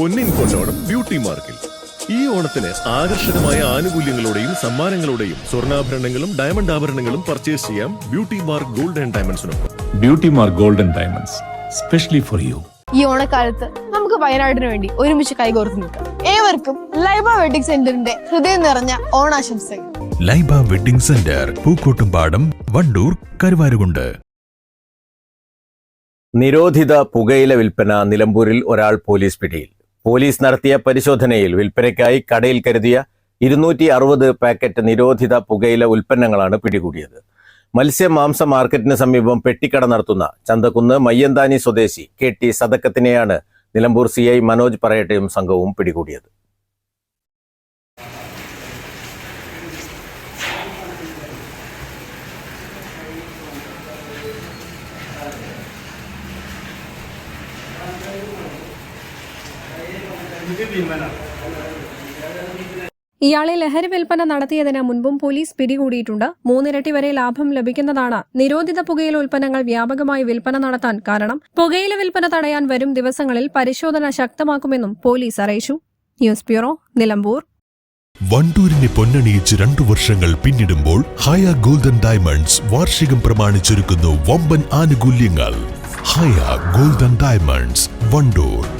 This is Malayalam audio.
പൊന്നിൻ കൊണ്ടോണം ബ്യൂട്ടി മാർക്കിൽ. ഈ ഓണത്തിന് ആകർഷകമായ ആനുകൂല്യങ്ങളോടെയും സമ്മാനങ്ങളോടെയും സ്വർണാഭരണങ്ങളും ഡയമണ്ട് ആഭരണങ്ങളും പർച്ചേസ് ചെയ്യാം beauty mark gold and ഡയമണ്ട്സിനൊപ്പം. Beauty mark gold and diamonds specially for you ഈ ഓണക്കാലത്ത് നമുക്ക് വയനാടിന് വേണ്ടി ഒരുമിച്ച് കൈകോർത്ത് നിൽക്കാം. ഏവർക്കും ലൈബ വെഡിങ് സെന്ററിന്റെ ഹൃദയം നിറഞ്ഞ ഓണാശംസകൾ. Laiba wedding centre Pookkottumpadam Vandoor Karuvarakundu. നിരോധിത പുകയില വിൽപ്പന നിലമ്പൂരിൽ ഒരാൾ പോലീസ് പിടിയിൽ. പോലീസ് നടത്തിയ പരിശോധനയിൽ വിൽപ്പനയ്ക്കായി കടയിൽ കരുതിയ ഇരുന്നൂറ്റി അറുപത് പാക്കറ്റ് നിരോധിത പുകയില ഉൽപ്പന്നങ്ങളാണ് പിടികൂടിയത്. മത്സ്യ മാംസ മാർക്കറ്റിന് സമീപം പെട്ടിക്കട നടത്തുന്ന ചന്തക്കുന്ന് മയ്യന്താനി സ്വദേശി കെ ടി സദക്കത്തിനെയാണ് നിലമ്പൂർ സി ഐ മനോജ് പറയട്ടയും സംഘവും പിടികൂടിയത്. ഇയാളെ ലഹരി വിൽപ്പന നടത്തിയതിന് മുൻപും പോലീസ് പിടികൂടിയിട്ടുണ്ട്. മൂന്നിരട്ടി വരെ ലാഭം ലഭിക്കുന്നതാണ് നിരോധിത പുകയില ഉൽപ്പന്നങ്ങൾ വ്യാപകമായി വിൽപ്പന നടത്താൻ കാരണം. പുകയില വിൽപ്പന തടയാൻ വരും ദിവസങ്ങളിൽ പരിശോധന ശക്തമാക്കുമെന്നും പോലീസ് അറിയിച്ചു. News bureau Nilambur. വണ്ടൂരിനെ പൊന്നണിയിച്ച് രണ്ടു വർഷങ്ങൾ പിന്നിടുമ്പോൾ ഹയ ഗോൾഡൻ ഡയമണ്ട്സ് വാർഷികം പ്രമാണിച്ചൊരുക്കുന്നു വമ്പൻ ആനുകൂല്യങ്ങൾ. Haya golden diamonds Wandoor.